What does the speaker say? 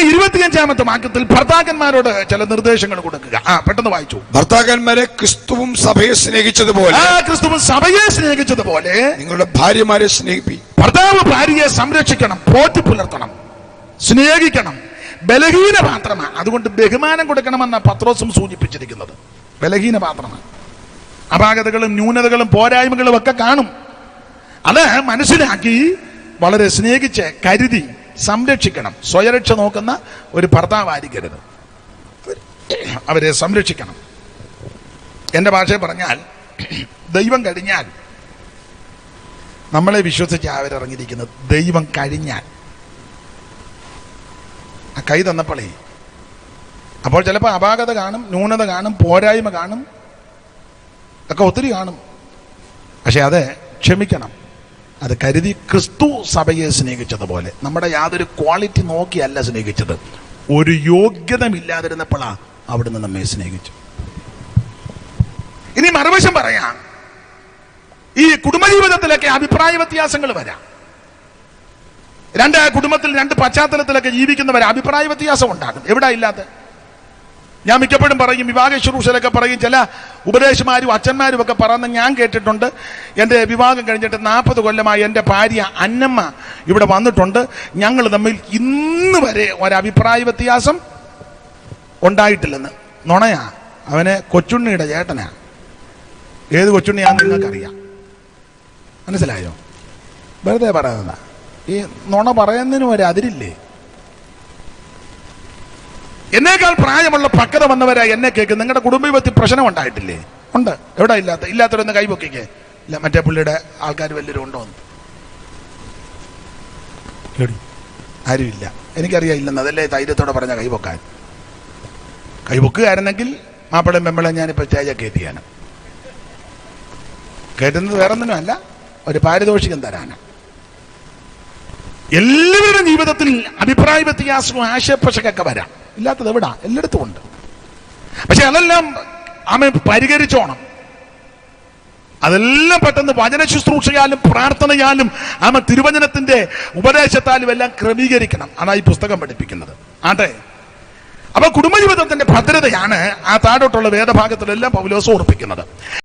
ഇനി ഇരുപത്തിയഞ്ചാമത്തെ വാക്യത്തിൽ ഭർത്താക്കന്മാരോട് ചില നിർദ്ദേശങ്ങൾ കൊടുക്കുക. ആ പെട്ടെന്ന് വായിച്ചു. ഭർത്താക്കന്മാരെ ക്രിസ്തുവും സഭയെ സ്നേഹിച്ചതുപോലെ ആ ക്രിസ്തുവും സഭയെ സ്നേഹിച്ചതുപോലെ നിങ്ങളുടെ ഭാര്യമാരെ സ്നേഹിപ്പി. ഭർത്താവ് ഭാര്യയെ സംരക്ഷിക്കണം പോറ്റി പുലർത്തണം സ്നേഹിക്കണം ബലഹീന പാത്രമാണ് അതുകൊണ്ട് ബഹുമാനം കൊടുക്കണമെന്ന പത്രോസും സൂചിപ്പിച്ചിരിക്കുന്നത്. ബലഹീന പാത്രമാണ് അപാകതകളും ന്യൂനതകളും പോരായ്മകളും ഒക്കെ കാണും. അത് മനസ്സിലാക്കി വളരെ സ്നേഹിച്ച് കരുതി സംരക്ഷിക്കണം. സ്വയരക്ഷ നോക്കുന്ന ഒരു ഭർത്താവായിരിക്കരുത്. അവരെ സംരക്ഷിക്കണം. എന്റെ ഭാഷയിൽ പറഞ്ഞാൽ ദൈവം കഴിഞ്ഞാൽ നമ്മളെ വിശ്വസിച്ച് അവരിറങ്ങിയിരിക്കുന്നത് ദൈവം കഴിഞ്ഞാൽ. ആ കൈ തന്നപ്പോളേ അപ്പോൾ ചിലപ്പോൾ അപാകത കാണും ന്യൂനത കാണും പോരായ്മ കാണും ഒക്കെ ഒത്തിരി കാണും. പക്ഷെ അത് ക്ഷമിക്കണം. അത് കരുതി ക്രിസ്തു സഭയെ സ്നേഹിച്ചതുപോലെ. നമ്മുടെ യാതൊരു ക്വാളിറ്റി നോക്കിയല്ല സ്നേഹിച്ചത്. ഒരു യോഗ്യതമില്ലാതിരുന്നപ്പോഴാ അവിടുന്ന് നമ്മെ സ്നേഹിച്ചു. ഇനി മറുവശം പറയാം. ഈ കുടുംബജീവിതത്തിലൊക്കെ അഭിപ്രായ വ്യത്യാസങ്ങൾ വരാം. രണ്ട് കുടുംബത്തിൽ രണ്ട് പശ്ചാത്തലത്തിലൊക്കെ ജീവിക്കുന്നവരെ അഭിപ്രായ വ്യത്യാസം ഉണ്ടാകും. എവിടെ ഇല്ലാത്ത? ഞാൻ മിക്കപ്പോഴും പറയും വിവാഹ ശുശ്രൂഷയിലൊക്കെ പറയും ചില ഉപദേശമാരും അച്ഛന്മാരും ഒക്കെ പറയുന്ന ഞാൻ കേട്ടിട്ടുണ്ട്. എന്റെ വിവാഹം കഴിഞ്ഞിട്ട് നാൽപ്പത് കൊല്ലമായി എന്റെ ഭാര്യ അന്നമ്മ ഇവിടെ വന്നിട്ടുണ്ട്. ഞങ്ങൾ തമ്മിൽ ഇന്ന് വരെ ഒരഭിപ്രായ വ്യത്യാസം ഉണ്ടായിട്ടില്ലെന്ന്. നുണയാ. അവനെ കൊച്ചുണ്ണിയുടെ ചേട്ടനാ. ഏത് കൊച്ചുണ്ണിയാന്ന് നിങ്ങൾക്കറിയാം. മനസ്സിലായോ? വെറുതെ പറയുന്നതാ ഈ നുണ പറയുന്നതിനും ഒരു അതിരില്ലേ? എന്നേക്കാൾ പ്രായമുള്ള പക്കത വന്നവരാ എന്നെ കേൾക്കും നിങ്ങളുടെ കുടുംബത്തിൽ പ്രശ്നം ഉണ്ടായിട്ടില്ലേ? ഉണ്ട്. എവിടെ ഇല്ലാത്ത ഇല്ലാത്തവരൊന്ന് കൈപൊക്കിക്കേ ഇല്ല മറ്റേ പുള്ളിയുടെ ആൾക്കാർ വലിയൊരു ഉണ്ടോ. ആരുമില്ല. എനിക്കറിയാം ഇല്ലെന്ന് അതല്ലേ ധൈര്യത്തോടെ പറഞ്ഞ കൈപൊക്കാൻ കൈപൊക്കുകയായിരുന്നെങ്കിൽ മാപ്പിളയും പെമ്പളയും ഞാനിപ്പോൾ സ്റ്റേജ കയറ്റിയാണ്. കയറ്റുന്നത് വേറൊന്നിനും അല്ല ഒരു പാരിതോഷികം തരാനാണ്. എല്ലാവരുടെ ജീവിതത്തിൽ അഭിപ്രായ വ്യത്യാസവും ആശയപ്പശക്കൊക്കെ വരാം. ഇല്ലാത്തത് എവിടാ? എല്ലായിടത്തും ഉണ്ട്. പക്ഷെ അതെല്ലാം ആമ പരിഹരിച്ചോണം. അതെല്ലാം പെട്ടെന്ന് വചന ശുശ്രൂഷയാലും പ്രാർത്ഥനയാലും ആമ തിരുവചനത്തിന്റെ ഉപദേശത്താലും എല്ലാം ക്രമീകരിക്കണം. അതാണ് ഈ പുസ്തകം പഠിപ്പിക്കുന്നത്. ആട്ടെ അപ്പൊ കുടുംബജീവിതത്തിന്റെ ഭദ്രതയാണ് ആ താഴോട്ടുള്ള വേദഭാഗത്തിലെല്ലാം പൗലോസ് ഓർപ്പിക്കുന്നത്.